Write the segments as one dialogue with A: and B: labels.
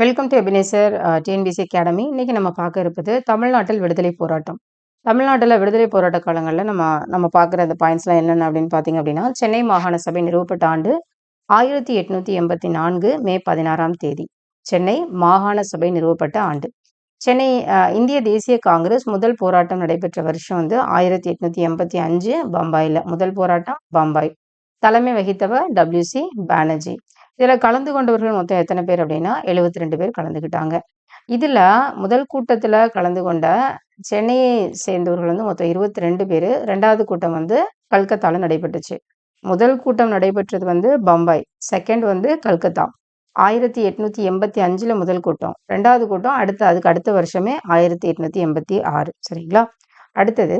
A: Welcome to Ebenezer TNPSC academy இன்னைக்கு நம்ம பார்க்க இருப்பது தமிழ்நாட்டில் விடுதலை போராட்டம். தமிழ்நாட்டில் விடுதலை போராட்ட காலங்களில் நம்ம நம்ம பார்க்குற அந்த பாயிண்ட்ஸ்லாம் என்னென்ன அப்படின்னு பார்த்தீங்க அப்படின்னா சென்னை மாகாண சபை நிறுவப்பட்ட ஆண்டு ஆயிரத்தி எட்நூத்தி எண்பத்தி நான்கு மே பதினாறாம் தேதி சென்னை மாகாண சபை நிறுவப்பட்ட ஆண்டு. சென்னை இந்திய தேசிய காங்கிரஸ் முதல் போராட்டம் நடைபெற்ற வருஷம் வந்து ஆயிரத்தி எட்நூத்தி எண்பத்தி அஞ்சு பம்பாயில். முதல் போராட்டம் பம்பாய். தலைமை வகித்தவர் டபிள்யூசி பானர்ஜி இதில் கலந்து கொண்டவர்கள் மொத்தம் எத்தனை பேர் அப்படின்னா எழுபத்தி ரெண்டு பேர் கலந்துக்கிட்டாங்க இதில் முதல் கூட்டத்தில் கலந்து கொண்ட சென்னையை சேர்ந்தவர்கள் வந்து மொத்தம் இருபத்தி ரெண்டு பேர். ரெண்டாவது கூட்டம் வந்து கல்கத்தாவில் நடைபெற்றுச்சு. முதல் கூட்டம் நடைபெற்றது வந்து பம்பாய் செகண்ட் வந்து கல்கத்தா. ஆயிரத்தி எட்நூத்தி எண்பத்தி அஞ்சுல முதல் கூட்டம். ரெண்டாவது கூட்டம் அடுத்த அதுக்கு அடுத்த வருஷமே ஆயிரத்தி எட்நூத்தி எண்பத்தி ஆறு. சரிங்களா? அடுத்தது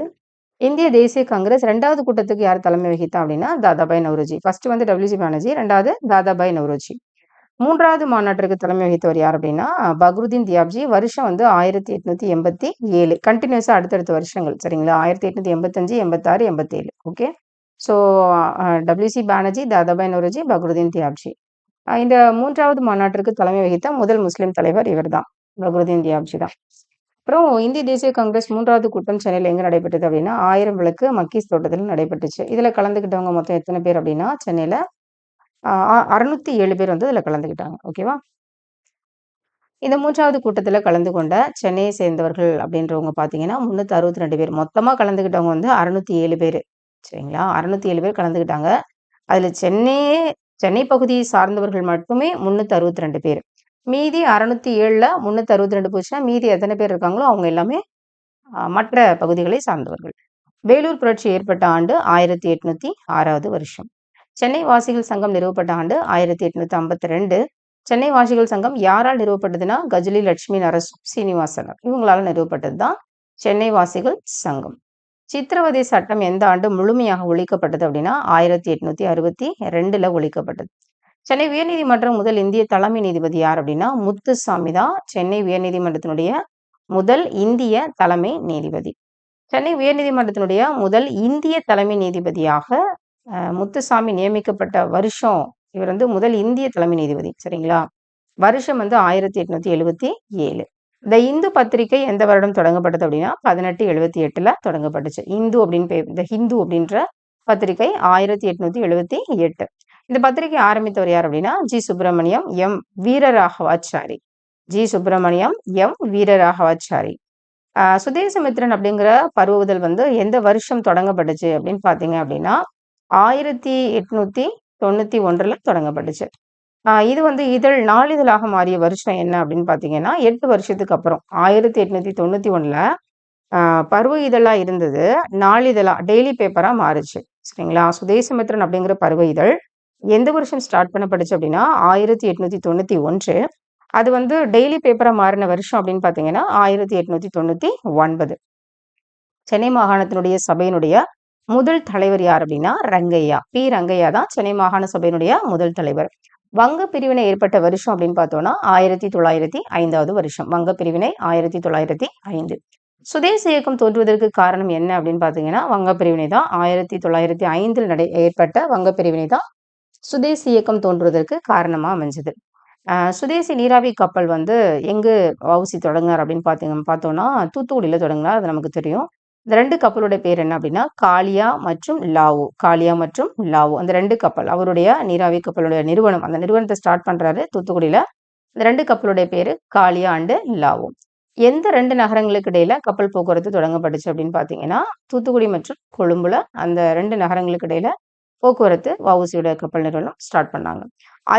A: இந்திய தேசிய காங்கிரஸ் ரெண்டாவது கூட்டத்துக்கு யார் தலைமை வகித்தா அப்படின்னா தாதாபாய் நவ்ரோஜி. ஃபர்ஸ்ட் வந்து டபிள்யூசி பானர்ஜி ரெண்டாவது தாதாபாய் நவ்ரோஜி. மூன்றாவது மாநாட்டிற்கு தலைமை வகித்தவர் யார் அப்படின்னா பக்ருதீன் தியாப்ஜி. வருஷம் வந்து ஆயிரத்தி எட்நூத்தி எண்பத்தி ஏழு. கண்டினியூஸா அடுத்தடுத்த வருஷங்கள் சரிங்களா? ஆயிரத்தி எட்நூத்தி எண்பத்தஞ்சு எண்பத்தாறு எண்பத்தேழு. Okay so W C Bonnerjee Dadabhai Naoroji Badruddin Tyabji. இந்த மூன்றாவது மாநாட்டிற்கு தலைமை வகித்த முதல் முஸ்லிம் தலைவர் இவர்தான் பக்ருதீன் தியாப்ஜி தான். அப்புறம் இந்திய தேசிய காங்கிரஸ் மூன்றாவது கூட்டம் சென்னையில் எங்கே நடைபெற்றது அப்படின்னா ஆயிரம் விளக்கு மக்கீஸ் தோட்டத்தில் நடைபெற்றுச்சு. இதில் கலந்துக்கிட்டவங்க மொத்தம் எத்தனை பேர் அப்படின்னா சென்னையில் அறுநூத்தி ஏழு பேர் வந்து இதில் கலந்துக்கிட்டாங்க ஓகேவா இந்த மூன்றாவது கூட்டத்தில் கலந்து கொண்ட சென்னையை சேர்ந்தவர்கள் அப்படின்றவங்க பார்த்தீங்கன்னா முந்நூற்றி அறுபத்தி ரெண்டு பேர். மொத்தமாக கலந்துக்கிட்டவங்க வந்து அறுநூத்தி ஏழு பேர். சரிங்களா? அறுநூத்தி ஏழு பேர் கலந்துக்கிட்டாங்க அதில் சென்னையே சென்னை பகுதியை சார்ந்தவர்கள் மட்டுமே முந்நூற்றி அறுபத்தி ரெண்டு பேர். மீதி அறுநூத்தி ஏழில் முந்நூற்றி அறுபத்தி ரெண்டு போச்சுன்னா மீதி எத்தனை பேர் இருக்காங்களோ அவங்க எல்லாமே மற்ற பகுதிகளை சார்ந்தவர்கள். வேலூர் புரட்சி ஏற்பட்ட ஆண்டு ஆயிரத்தி எட்நூத்தி ஆறாவது வருஷம். சென்னை வாசிகள் சங்கம் நிறுவப்பட்ட ஆண்டு ஆயிரத்தி எட்நூத்தி ஐம்பத்தி ரெண்டு. சென்னை வாசிகள் சங்கம் யாரால் நிறுவப்பட்டதுன்னா கஜலி லட்சுமி நரசு சீனிவாசனர் இவங்களால நிறுவப்பட்டது தான் சென்னை வாசிகள் சங்கம். சித்திரவதை சட்டம் எந்த ஆண்டு முழுமையாக ஒழிக்கப்பட்டது அப்படின்னா ஆயிரத்தி எட்நூத்தி அறுபத்தி ரெண்டுல ஒழிக்கப்பட்டது. சென்னை உயர்நீதிமன்றம் முதல் இந்திய தலைமை நீதிபதி யார் அப்படின்னா முத்துசாமி தான் சென்னை உயர்நீதிமன்றத்தினுடைய முதல் இந்திய தலைமை நீதிபதி. சென்னை உயர்நீதிமன்றத்தினுடைய முதல் இந்திய தலைமை நீதிபதியாக முத்துசாமி நியமிக்கப்பட்ட வருஷம் இவர் வந்து முதல் இந்திய தலைமை நீதிபதி சரிங்களா? வருஷம் வந்து ஆயிரத்தி எட்நூத்தி எழுபத்தி ஏழு. இந்த இந்து பத்திரிகை எந்த வருடம் தொடங்கப்பட்டது அப்படின்னா பதினெட்டு எழுபத்தி எட்டுல தொடங்கப்பட்டுச்சு. இந்து அப்படின்னு பே- இந்த ஹிந்து அப்படின்ற பத்திரிகை ஆயிரத்தி எட்நூத்தி எழுபத்தி எட்டு. இந்த பத்திரிகை ஆரம்பித்தவர் யார் அப்படின்னா G Subramaniam M Veeraraghavachari. G Subramaniam M Veeraraghavachari. ஆஹ் சுதேசமித்ரன் அப்படிங்கிற பருவதல் வந்து எந்த வருஷம் தொடங்கப்பட்டுச்சு அப்படின்னு பார்த்தீங்க அப்படின்னா ஆயிரத்தி எட்நூத்தி தொண்ணூத்தி ஒன்றுல தொடங்கப்பட்டுச்சு. ஆஹ் இது வந்து இதழ் நாளிதழாக மாறிய வருஷம் என்ன அப்படின்னு பார்த்தீங்கன்னா எட்டு வருஷத்துக்கு அப்புறம் ஆயிரத்தி எட்நூத்தி தொண்ணூத்தி ஒண்ணுல ஆஹ் பருவ இதழா இருந்தது நாளிதழா டெய்லி பேப்பரா மாறுச்சு. சரிங்களா? சுதேசமித்ரன் அப்படிங்கிற பருவ இதழ் எந்த வருஷம் ஸ்டார்ட் பண்ணப்பட்டுச்சு அப்படின்னா ஆயிரத்தி எட்நூத்தி தொண்ணூத்தி ஒன்று. அது வந்து டெய்லி பேப்பரா மாறின வருஷம் அப்படின்னு பார்த்தீங்கன்னா ஆயிரத்தி எட்நூத்தி தொண்ணூத்தி ஒன்பது. சென்னை மாகாணத்தினுடைய சபையினுடைய முதல் தலைவர் யார் அப்படின்னா ரங்கையா. பி. ரங்கையா தான் சென்னை மாகாண சபையினுடைய முதல் தலைவர். வங்க பிரிவினை ஏற்பட்ட வருஷம் அப்படின்னு பார்த்தோம்னா ஆயிரத்தி தொள்ளாயிரத்தி ஐந்தாவது வருஷம். வங்க பிரிவினை ஆயிரத்தி தொள்ளாயிரத்தி ஐந்து. சுதேச இயக்கம் தோன்றுவதற்கு காரணம் என்ன அப்படின்னு பார்த்தீங்கன்னா வங்க பிரிவினை தான். ஆயிரத்தி தொள்ளாயிரத்தி ஐந்தில் நடை ஏற்பட்ட வங்க பிரிவினை தான் சுதேசி இயக்கம் தோன்றுவதற்கு காரணமாக அமைஞ்சது. சுதேசி நீராவி கப்பல் வந்து எங்கு வவுசி தொடங்கினார் அப்படின்னு பார்த்தீங்க பார்த்தோம்னா தூத்துக்குடியில் தொடங்கினார் அது நமக்கு தெரியும். இந்த ரெண்டு கப்பலோட பேர் என்ன அப்படின்னா காளியா மற்றும் லாவோ. காளியா மற்றும் லாவோ. அந்த ரெண்டு கப்பல் அவருடைய நீராவி கப்பலுடைய நிறுவனம் அந்த நிறுவனத்தை ஸ்டார்ட் பண்ணுறாரு தூத்துக்குடியில். இந்த ரெண்டு கப்பலுடைய பேர் காளியா அண்டு லாவோ. எந்த ரெண்டு நகரங்களுக்கு இடையில கப்பல் போக்குவரத்து தொடங்கப்பட்டுச்சு அப்படின்னு பார்த்தீங்கன்னா தூத்துக்குடி மற்றும் கொழும்புல அந்த ரெண்டு நகரங்களுக்கு இடையில போக்குவரத்து வவுசியுடைய கப்பல் நிறுவனம் ஸ்டார்ட் பண்ணாங்க.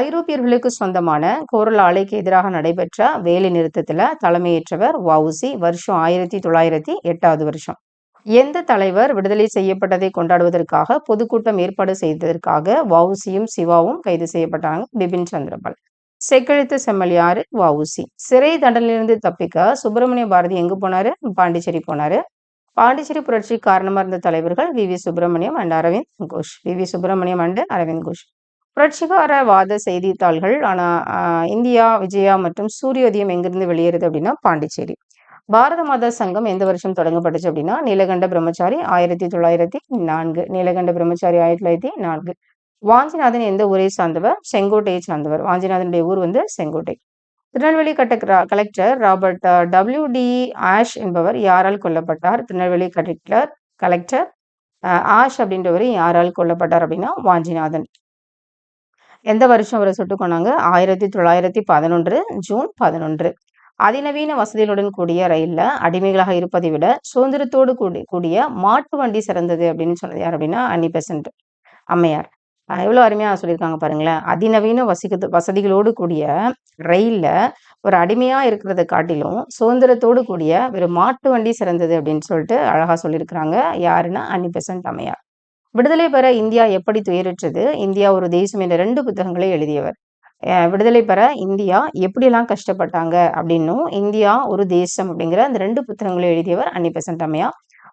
A: ஐரோப்பியர்களுக்கு சொந்தமான கோரல் ஆலைக்கு எதிராக நடைபெற்ற வேலை நிறுத்தத்துல தலைமையேற்றவர் வவுசி வருஷம் ஆயிரத்தி தொள்ளாயிரத்தி எட்டாவது வருஷம். எந்த தலைவர் விடுதலை செய்யப்பட்டதை கொண்டாடுவதற்காக பொதுக்கூட்டம் ஏற்பாடு செய்ததற்காக வவுசியும் சிவாவும் கைது செய்யப்பட்டாங்க பிபின் சந்திரபால். செக்கெழுத்து செம்மலியாறு வவுசி சிறை தண்டனையிலிருந்து தப்பிக்க சுப்பிரமணிய பாரதி எங்கு போனாரு? பாண்டிச்சேரி போனாரு. பாண்டிச்சேரி புரட்சி காரணமாக இருந்த தலைவர்கள் we. We. Subramaniam and Aurobindo Ghosh. We. We. Subramaniam and Aurobindo Ghosh. புரட்சிகார வாத செய்தித்தாள்கள் ஆனா ஆஹ், இந்தியா விஜயா மற்றும் சூரியோதயம் எங்கிருந்து வெளியேறுது அப்படின்னா பாண்டிச்சேரி. பாரத மாதா சங்கம் எந்த வருஷம் தொடங்கப்பட்டுச்சு அப்படின்னா நீலகண்ட பிரம்மச்சாரி ஆயிரத்தி தொள்ளாயிரத்தி நான்கு. நீலகண்ட பிரம்மச்சாரி ஆயிரத்தி தொள்ளாயிரத்தி நான்கு. வாஞ்சிநாதன் எந்த ஊரை சார்ந்தவர்? செங்கோட்டையை சார்ந்தவர். வாஞ்சிநாதனுடைய ஊர் வந்து செங்கோட்டை. திருநெல்வேலி கட்ட collector Robert W D Ashe என்பவர் யாரால் கொல்லப்பட்டார்? திருநெல்வேலி கலெக்டர் கலெக்டர் ஆஷ் அப்படின்றவர் யாரால் கொல்லப்பட்டார் அப்படின்னா வாஞ்சிநாதன். எந்த வருஷம் அவரை சுட்டுக் கொண்டாங்க ஆயிரத்தி தொள்ளாயிரத்தி பதினொன்று ஜூன் பதினொன்று. அதிநவீன வசதிகளுடன் கூடிய ரயில்ல அடிமைகளாக இருப்பதை விட சுதந்திரத்தோடு கூடி கூடிய மாட்டு வண்டி சிறந்தது அப்படின்னு சொன்னது யார் அப்படின்னா அன்னி பெசன்ட் அம்மையார். எவ்வளோ அருமையாக சொல்லியிருக்காங்க பாருங்களேன். அதிநவீன வசிக்க வசதிகளோடு கூடிய ரயிலில் ஒரு அடிமையாக இருக்கிறத காட்டிலும் சுதந்திரத்தோடு கூடிய ஒரு மாட்டு வண்டி சிறந்தது அப்படின்னு சொல்லிட்டு அழகா சொல்லியிருக்கிறாங்க. யாருன்னா அன்னி பெசன்ட் அம்மையார். விடுதலை பெற இந்தியா எப்படி துயருற்றது? இந்தியா ஒரு தேசம் என்ற ரெண்டு புத்தகங்களை எழுதியவர். விடுதலை பெற இந்தியா எப்படிலாம் கஷ்டப்பட்டாங்க அப்படின்னும் இந்தியா ஒரு தேசம் அப்படிங்கிற அந்த ரெண்டு புத்தகங்களை எழுதியவர் அன்னி பெசன்ட்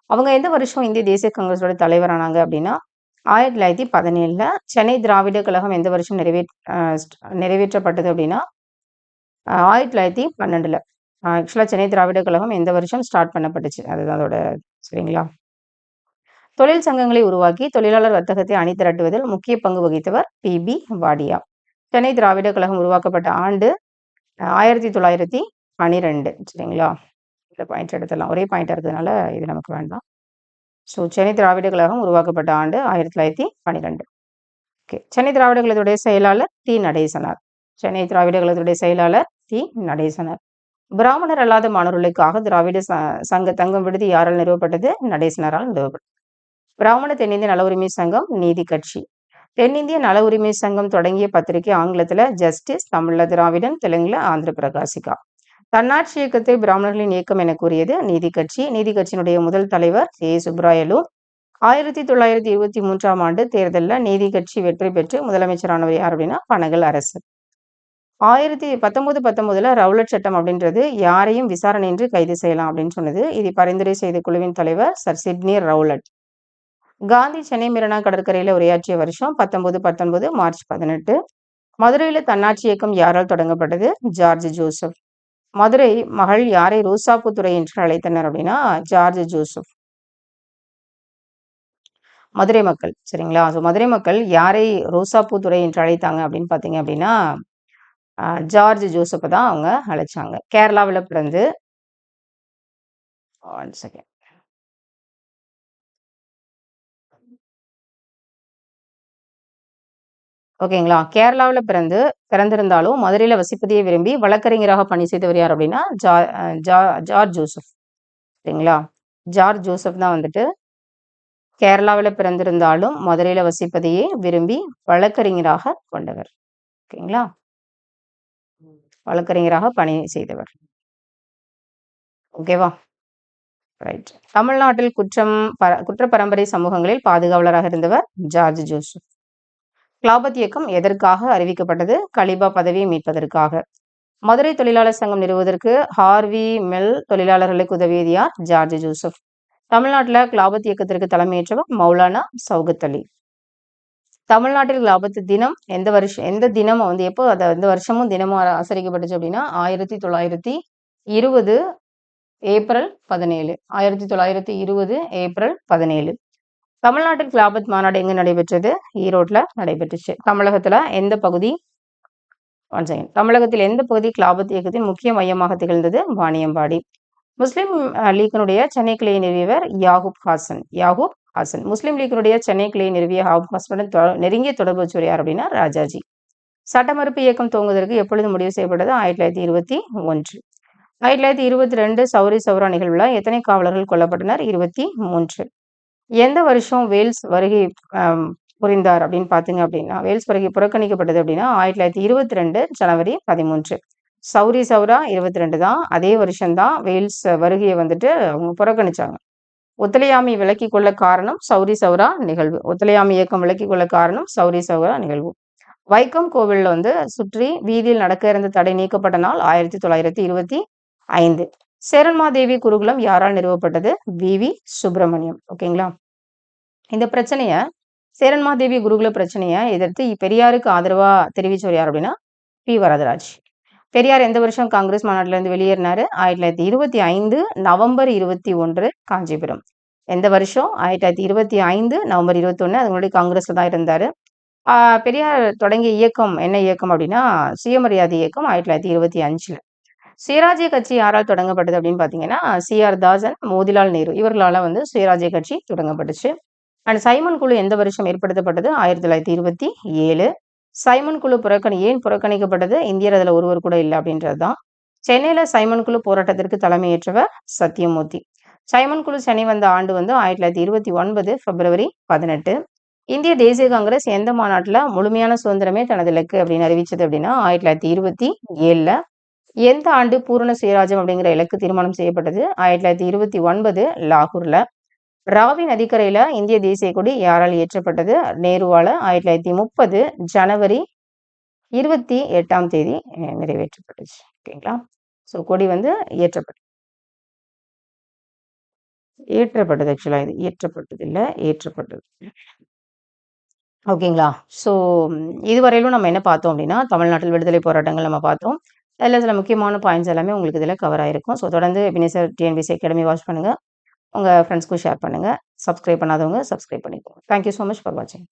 A: அவங்க எந்த வருஷம் இந்திய தேசிய காங்கிரஸோட தலைவரானாங்க அப்படின்னா ஆயிரத்தி தொள்ளாயிரத்தி பதினேழுல சென்னை திராவிட கழகம் எந்த வருஷம் நிறைவே நிறைவேற்றப்பட்டது அப்படின்னா ஆயிரத்தி தொள்ளாயிரத்தி பன்னெண்டுல. ஆக்சுவலாக சென்னை திராவிட கழகம் எந்த வருஷம் ஸ்டார்ட் பண்ணப்பட்டுச்சு? அதுதான் அதோட சரிங்களா? தொழில் சங்கங்களை உருவாக்கி தொழிலாளர் வர்த்தகத்தை அணி திரட்டுவதில் முக்கிய பங்கு வகித்தவர் பி. பி. வாடியா. சென்னை திராவிட கழகம் உருவாக்கப்பட்ட ஆண்டு ஆயிரத்தி தொள்ளாயிரத்தி பனிரெண்டு சரிங்களா? இந்த பாயிண்ட் எடுத்துடலாம். ஒரே பாயிண்ட் இருக்கிறதுனால இது நமக்கு வேண்டாம். ஸோ சென்னை திராவிட கழகம் உருவாக்கப்பட்ட ஆண்டு ஆயிரத்தி தொள்ளாயிரத்தி பன்னிரெண்டு. ஓகே சென்னை திராவிட கழகத்துடைய செயலாளர் டி. நடேசனார். சென்னை திராவிட கழகத்துடைய செயலாளர் டி. நடேசனார். பிராமணர் அல்லாத மாணவர்களுக்காக திராவிட சங்க தங்கம் விடுதி யாரால் நிறுவப்பட்டது? நடேசனரால் நிறுவப்பட்டது. பிராமண தென்னிந்திய நல உரிமை சங்கம் நீதி கட்சி. தென்னிந்திய நல உரிமை சங்கம் தொடங்கிய பத்திரிகை ஆங்கிலத்துல ஜஸ்டிஸ் தமிழில் திராவிடன் தெலுங்குல ஆந்திர பிரகாசிகா. தன்னாட்சி இயக்கத்தை பிராமணர்களின் இயக்கம் என கூறியது நீதி கட்சி. நீதி கட்சியினுடைய முதல் தலைவர் ஏ சுப்ராயலு ஆயிரத்தி தொள்ளாயிரத்தி இருபத்தி மூன்றாம் ஆண்டு தேர்தலில் நீதி கட்சி வெற்றி பெற்று முதலமைச்சரானவர் யார் அப்படின்னா பனகல் அரசு. ஆயிரத்தி பத்தொன்பது பத்தொன்பதுல ரவுலட் சட்டம் அப்படின்றது யாரையும் விசாரணையின்றி கைது செய்யலாம் அப்படின்னு சொன்னது. இதை பரிந்துரை செய்த குழுவின் தலைவர் sir Sidney Rowlatt. Gandhi Chennai Marina கடற்கரையில் உரையாற்றிய வருஷம் பத்தொன்பது பத்தொன்பது மார்ச் பதினெட்டு. மதுரையில் தன்னாட்சி இயக்கம் யாரால் தொடங்கப்பட்டது? George Joseph. மதுரை மகள் யாரை ரோசாப்புத்துறை என்று அழைத்தனர் அப்படின்னா ஜார்ஜ் ஜோசப். மதுரை மக்கள் சரிங்களா? ஸோ மதுரை மக்கள் யாரை ரோசாப்பூத்துறை என்று அழைத்தாங்க அப்படின்னு பார்த்தீங்க அப்படின்னா ஜார்ஜ் ஜோசப்பை தான் அவங்க அழைச்சாங்க. கேரளாவில் பிறந்து ஒன் செகண்ட் ஓகேங்களா? கேரளாவில் பிறந்து பிறந்திருந்தாலும் மதுரையில் வசிப்பதையே விரும்பி வழக்கறிஞராக பணி செய்தவர் யார் அப்படின்னா ஜா ஜா ஜார்ஜ் ஜோசப். சரிங்களா? ஜார்ஜ் ஜோசப் தான் வந்துட்டு கேரளாவில் பிறந்திருந்தாலும் மதுரையில் வசிப்பதையே விரும்பி வழக்கறிஞராக கொண்டவர். ஓகேங்களா? வழக்கறிஞராக பணி செய்தவர். ஓகேவா? ரைட் தமிழ்நாட்டில் குற்றம் குற்ற பரம்பரை சமூகங்களில் பாதுகாவலராக இருந்தவர் ஜார்ஜ் ஜோசப். கிளாபத் இயக்கம் எதற்காக அறிவிக்கப்பட்டது? கலிபா பதவியை மீட்பதற்காக. மதுரை தொழிலாளர் சங்கம் நிறுவுவதற்கு ஹார்வி மெல் தொழிலாளர்களுக்கு உதவியது யார் ஜார்ஜ் ஜோசப். தமிழ்நாட்டில் கிளாபத் இயக்கத்திற்கு தலைமையேற்றவர் மௌலானா சவுகத் அலி. தமிழ்நாட்டில் கிலாபத்து தினம் எந்த வருஷம் எந்த தினமும் வந்து எப்போ அதை எந்த வருஷமும் தினமும் ஆசரிக்கப்பட்டுச்சு அப்படின்னா ஆயிரத்தி தொள்ளாயிரத்தி இருபது ஏப்ரல் பதினேழு. ஆயிரத்தி தொள்ளாயிரத்தி இருபது ஏப்ரல் பதினேழு. தமிழ்நாட்டில் கிளாபத் மாநாடு எங்கு நடைபெற்றது? ஈரோட்ல நடைபெற்றுச்சு. தமிழகத்துல எந்த பகுதி? தமிழகத்தில் எந்த பகுதி கிளாபத் இயக்கத்தின் முக்கிய மையமாக திகழ்ந்தது? வாணியம்பாடி. முஸ்லிம் லீக்கினுடைய சென்னை கிளையை நிறுவியவர் யாகூப் ஹாசன். யாகூப் ஹாசன். முஸ்லிம் லீக்கினுடைய சென்னை கிளையை நிறுவிய ஹாபூப் ஹாசனுடன் நெருங்கிய தொடர்பு வச்சு யார் அப்படின்னா? ராஜாஜி. சட்டமறுப்பு இயக்கம் துவங்குவதற்கு எப்பொழுது முடிவு செய்யப்பட்டது? ஆயிரத்தி தொள்ளாயிரத்தி இருபத்தி ஒன்று. ஆயிரத்தி தொள்ளாயிரத்தி இருபத்தி ரெண்டு சௌரி சௌரா நிகழ்வுல எத்தனை காவலர்கள் கொல்லப்பட்டனர்? இருபத்தி மூன்று. எந்த வருஷம் வேல்ஸ் வருகை புரிந்தார் அப்படின்னு பார்த்தீங்க அப்படின்னா வேல்ஸ் வருகை புறக்கணிக்கப்பட்டது அப்படின்னா ஆயிரத்தி தொள்ளாயிரத்தி இருபத்தி ரெண்டு ஜனவரி பதிமூன்று. சௌரி சௌரா இருபத்தி ரெண்டு தான் அதே வருஷம்தான் வேல்ஸ் வருகையை வந்துட்டு அவங்க புறக்கணிச்சாங்க. ஒத்துழையாமை விலக்கி கொள்ள காரணம் சௌரி சௌரா நிகழ்வு. ஒத்துழையாமை இயக்கம் விலக்கி கொள்ள காரணம் சௌரி சௌரா நிகழ்வு. வைக்கம் கோவிலில் வந்து சுற்றி வீதியில் நடக்க இருந்த தடை நீக்கப்பட்ட நாள் ஆயிரத்தி தொள்ளாயிரத்தி இருபத்தி ஐந்து. சேரன்மாதேவி குருகுலம் யாரால் நிறுவப்பட்டது? வி. வி. சுப்பிரமணியம். ஓகேங்களா? இந்த பிரச்சனைய சேரன்மாதேவி குருகுல பிரச்சனையை எதிர்த்து பெரியாருக்கு ஆதரவா தெரிவிச்சவர் யார் அப்படின்னா பி. வரதராஜ். பெரியார் எந்த வருஷம் காங்கிரஸ் மாநாட்டில இருந்து வெளியேறினாரு? ஆயிரத்தி தொள்ளாயிரத்தி இருபத்தி ஐந்து நவம்பர் இருபத்தி ஒன்று காஞ்சிபுரம். எந்த வருஷம்? ஆயிரத்தி தொள்ளாயிரத்தி இருபத்தி ஐந்து நவம்பர் இருபத்தி ஒன்று. அது முன்னாடி காங்கிரஸ்ல தான் இருந்தாரு. பெரியார் தொடங்கிய இயக்கம் என்ன இயக்கம் அப்படின்னா சுயமரியாதை இயக்கம் ஆயிரத்தி தொள்ளாயிரத்தி இருபத்தி அஞ்சில். சுயராஜ்ய கட்சி யாரால் தொடங்கப்பட்டது அப்படின்னு பார்த்தீங்கன்னா சிஆர் தாசன் மோதிலால் நேரு. இவர்களால் வந்து சுயராஜ்ய கட்சி தொடங்கப்பட்டுச்சு. அண்ட் சைமன் குழு எந்த வருஷம் ஏற்படுத்தப்பட்டது? ஆயிரத்தி தொள்ளாயிரத்தி இருபத்தி ஏழு. சைமன் குழு புறக்கணி ஏன் புறக்கணிக்கப்பட்டது? இந்தியர் அதில் ஒருவர் கூட இல்லை அப்படின்றது தான் சென்னையில் சைமன் குழு போராட்டத்திற்கு தலைமையேற்றவர் சத்யமூர்த்தி சைமன் குழு சென்னை வந்த ஆண்டு வந்து ஆயிரத்தி தொள்ளாயிரத்தி இருபத்தி ஒன்பது பிப்ரவரி பதினெட்டு. இந்திய தேசிய காங்கிரஸ் எந்த மாநாட்டில் முழுமையான சுதந்திரமே தனது இலக்கு அப்படின்னு அறிவிச்சது அப்படின்னா ஆயிரத்தி தொள்ளாயிரத்தி இருபத்தி ஏழில் எந்த ஆண்டு பூரண சுயராஜ்யம் அப்படிங்கிற இலக்கு தீர்மானம் செய்யப்பட்டது? ஆயிரத்தி தொள்ளாயிரத்தி இருபத்தி ஒன்பது லாகூர்ல. ராவி நதிக்கரையில இந்திய தேசிய கொடி யாரால் ஏற்றப்பட்டது? நேருவால ஆயிரத்தி தொள்ளாயிரத்தி முப்பது ஜனவரி இருபத்தி எட்டாம் தேதி நிறைவேற்றப்பட்டுச்சு. ஓகேங்களா? ஸோ கொடி வந்து இயற்றப்பட்டது ஏற்றப்பட்டது ஆக்சுவலாக இது. ஏற்றப்பட்டது இல்லை ஏற்றப்பட்டது. ஓகேங்களா? ஸோ இதுவரையிலும் நம்ம என்ன பார்த்தோம் அப்படின்னா தமிழ்நாட்டில் விடுதலை போராட்டங்கள் நம்ம பார்த்தோம். அதில் சில முக்கியமான பாயிண்ட்ஸ் எல்லாமே உங்களுக்கு இதில் கவர் ஆகிருக்கும் ஸோ தொடர்ந்து வினேசர் டிஎன்பிசி அகாடமி வாட்ச் பண்ணுங்கள் உங்கள் ஃப்ரெண்ட்ஸ்க்கும் ஷேர் பண்ணுங்கள் சப்ஸ்கிரைப் பண்ணாதவங்க சப்ஸ்கிரைப் பண்ணிக்கோங்க. தேங்க்யூ ஸோ மச் ஃபார் வாட்சிங்